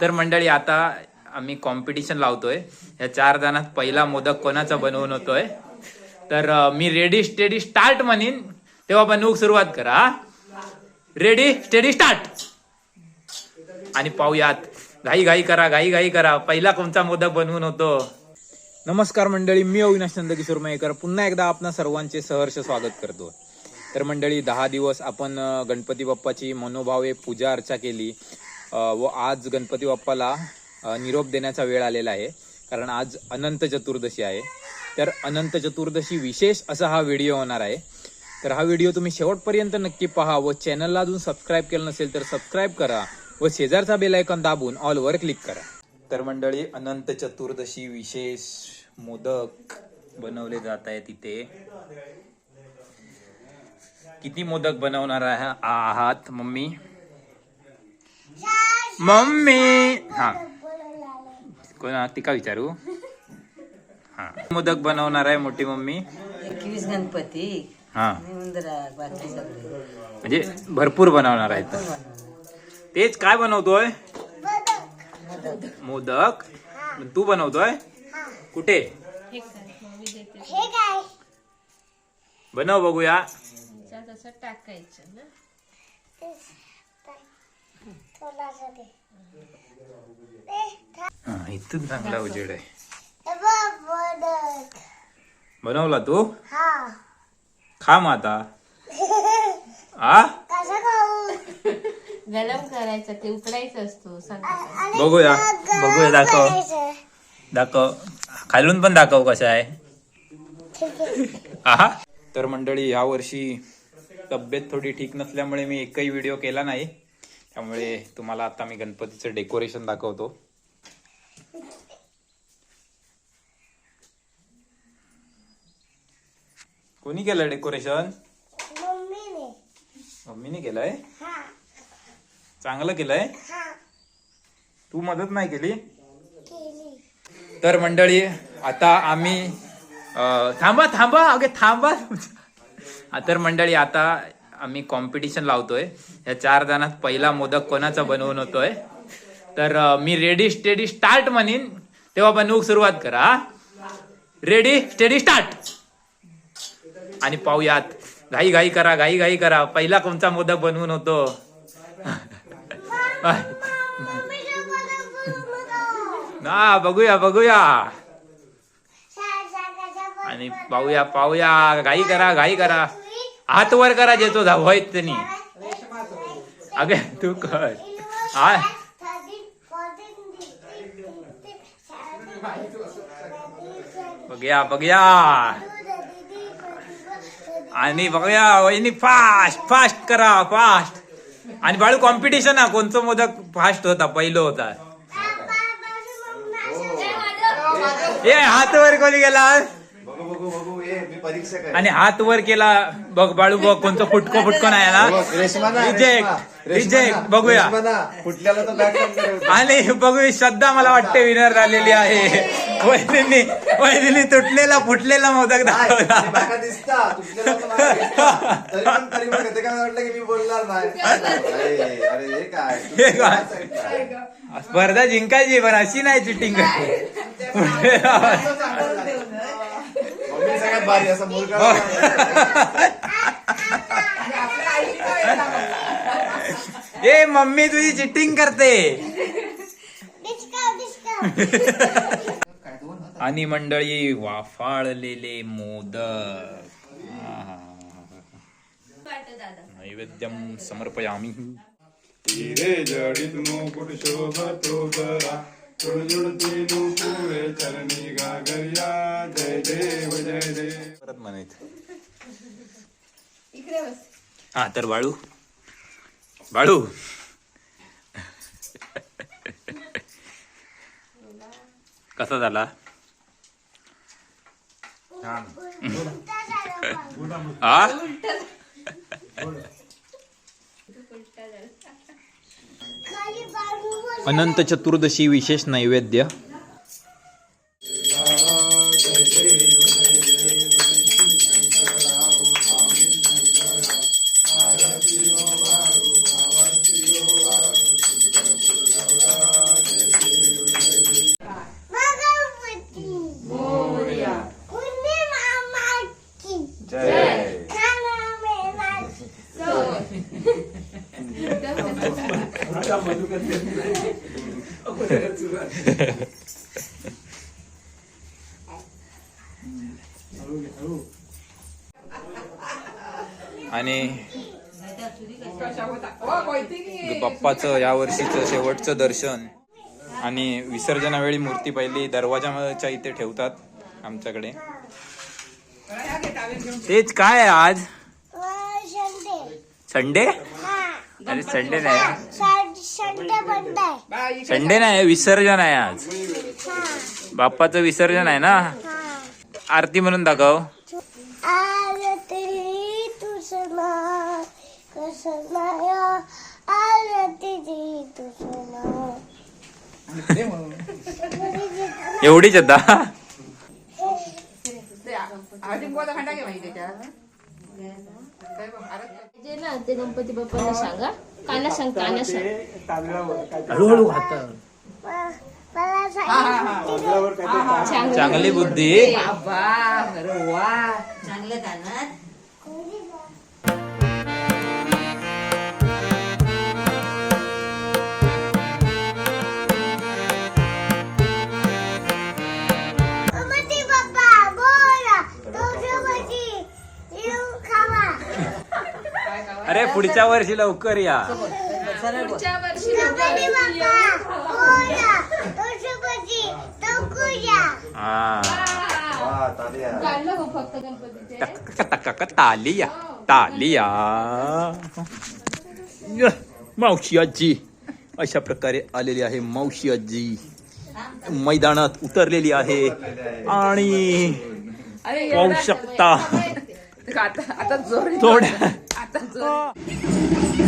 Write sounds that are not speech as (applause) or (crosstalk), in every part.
तर मंडळी आता आम्ही कॉम्पिटिशन लावतोय. या चार जणात पहिला मोदक कोणाचा बनवून होतोय? तर मी रेडी स्टेडी स्टार्ट म्हणेन. तेव्हा बनवूक सुरुवात करा रेडी स्टेडी स्टार्ट आणि पाहूयात. घाई घाई करा घाई घाई करा. पहिला कोणता मोदक बनवून होतो? नमस्कार मंडळी मी अविनाश नंदकिशोर मयेकर पुन्हा एकदा आपणा सर्वांचे सहर्ष स्वागत करतो. तर मंडळी दहा दिवस आपण गणपती बाप्पाची मनोभावे पूजा अर्चा केली. व आज गणपती बाप्पाला निरोप देण्याचा वेळ आलेला आहे. कारण आज अनंत चतुर्दशी आहे. तर अनंत चतुर्दशी विशेष असा हा व्हिडिओ होणार आहे. तर हा व्हिडिओ तुम्ही शेवटपर्यंत नक्की पहा व चॅनलला अजून सबस्क्राईब केलं नसेल तर सबस्क्राईब करा व शेजारचा बेलायकॉन दाबून ऑलवर क्लिक करा. तर मंडळी अनंत चतुर्दशी विशेष मोदक बनवले जात आहे तिथे किती मोदक बनवणार आहे- आहात मम्मी? मम्मी हा कोणा ती का विचारू हा मोदक बनवणार आहे मोठी मम्मी एकवीस गणपती हा म्हणजे भरपूर बनवणार आहेत तेच काय बनवतोय मोदक तू बनवतोय कुठे बनव बघूया टाकायचं ना इथून चांगला उजेड आहे. बनवला तू? खा आ? गरम करायचं ते उकडायचं असतो बघूया बघूया दाखव. दाखव. खालून पण दाखव कसा आहे. (laughs) आहा. तर मंडळी या वर्षी तब्येत थोडी ठीक नसल्यामुळे मी एकही व्हिडिओ केला नाही. त्यामुळे तुम्हाला आता मी गणपतीचं डेकोरेशन दाखवतो. कोणी केलं डेकोरेशन? मम्मीने. केलंय? चांगलं केलंय? तू मदत नाही केली? तर मंडळी आता आम्ही थांबा थांबा अगे थांबा. तर मंडळी आता आम्ही कॉम्पिटिशन लावतोय. या चार जणात पहिला मोदक कोणाचा बनवून होतोय तर मी रेडी स्टेडी स्टार्ट म्हणीन. तेव्हा बनवूक सुरुवात करा रेडी स्टेडी स्टार्ट आणि पाहूयात. घाई घाई करा घाई घाई करा. पहिला कोणता मोदक बनवून होतो? (laughs) ना बघूया बघूया. आणि पाहूया पाहूया. घाई करा घाई करा. हात वर करा जेतो धावायत त्यांनी. अगे तू कर. हा बघूया बघूया. आणि बघूया वहिनी फास्ट फास्ट करा फास्ट आणि बाळू कॉम्पिटिशन हा कोणचं मोदक फास्ट होता पहिलं होता. ए हात वर कोणी गेला? आणि हात वर केला बघ बाळू बघ कोणतं फुटको फुटको नाही ना रेशमा ना रिजेक्ट रिजेक्ट ना, बघूया. रेशमा ना. फुटल्याला तर बॅक करतो. आणि बघू श्रद्धा मला वाटते विनर झालेली आहे. वैदिनी वैदिनी तुटलेला फुटलेला मोदक दाखवला. (laughs) (laughs) स्पर्धा जिंकायची पण अशी नाही चिटिंग. (laughs) भारी असं हो. मुलगा ए मम्मी तुझी चिटिंग करते आणि मंडळी वाफाळलेले मोदक आहा. नैवेद्यम समर्पयामी जडित मुकुट तुडजुडती नुपुरे चरणी गागरिया जय देव जय देव परत म्हणायचं हा? तर बाळू बाळू कसा झाला. हा अनंत चतुर्दशी विशेष नैवेद्य आणि बाप्पाचं या वर्षीचं शेवटचं दर्शन आणि विसर्जनावेळी मूर्ती पहिली दरवाजाच्या इथे ठेवतात आमच्याकडे. तेच काय आहे आज संडे. अरे संडे नाही. संडे बंद आहे. संडे नाही विसर्जन आहे आज. बाप्पाचं विसर्जन आहे ना? आरती म्हणून दाखव. आरती तुझं नाव कसं नाव आरती तुझं नाव. एवढीच आता जे ना ते गणपती बाप्पाला सांगा. काना सांग काना सांग हळूहळू सांगितलं चांगली बुद्धी. चांगलं गाणं. पुढच्या वर्षी लवकर या. पुढच्या वर्षी हा तालिया. हो. फक्त गणपतीचे. टक टक टक तालिया तालिया य, मावशी आजी. अशा प्रकारे आलेली आहे मावशी आजी. मैदानात उतरलेली आहे. आणि पाहू शकता. थोड्या बाळू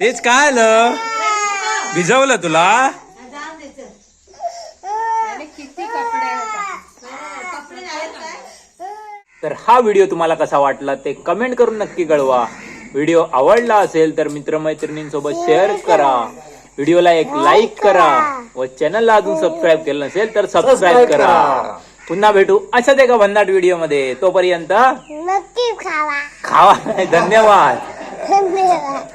तेच काय आलं? भिजवलं तुला? किती कपडे आहेत? तर हा व्हिडिओ तुम्हाला कसा वाटला ते कमेंट करून नक्की कळवा. व्हिडिओ आवडला असेल तर मित्रमैत्रिणींसोबत शेअर करा. व्हिडिओला एक लाईक करा व चॅनलला अजून सबस्क्राईब केलं नसेल तर सबस्क्राईब करा. पुन्हा भेटू अशाच एका भन्नाट व्हिडिओमध्ये. तोपर्यंत नक्की खावा. खावा. धन्यवाद. धन्यवाद.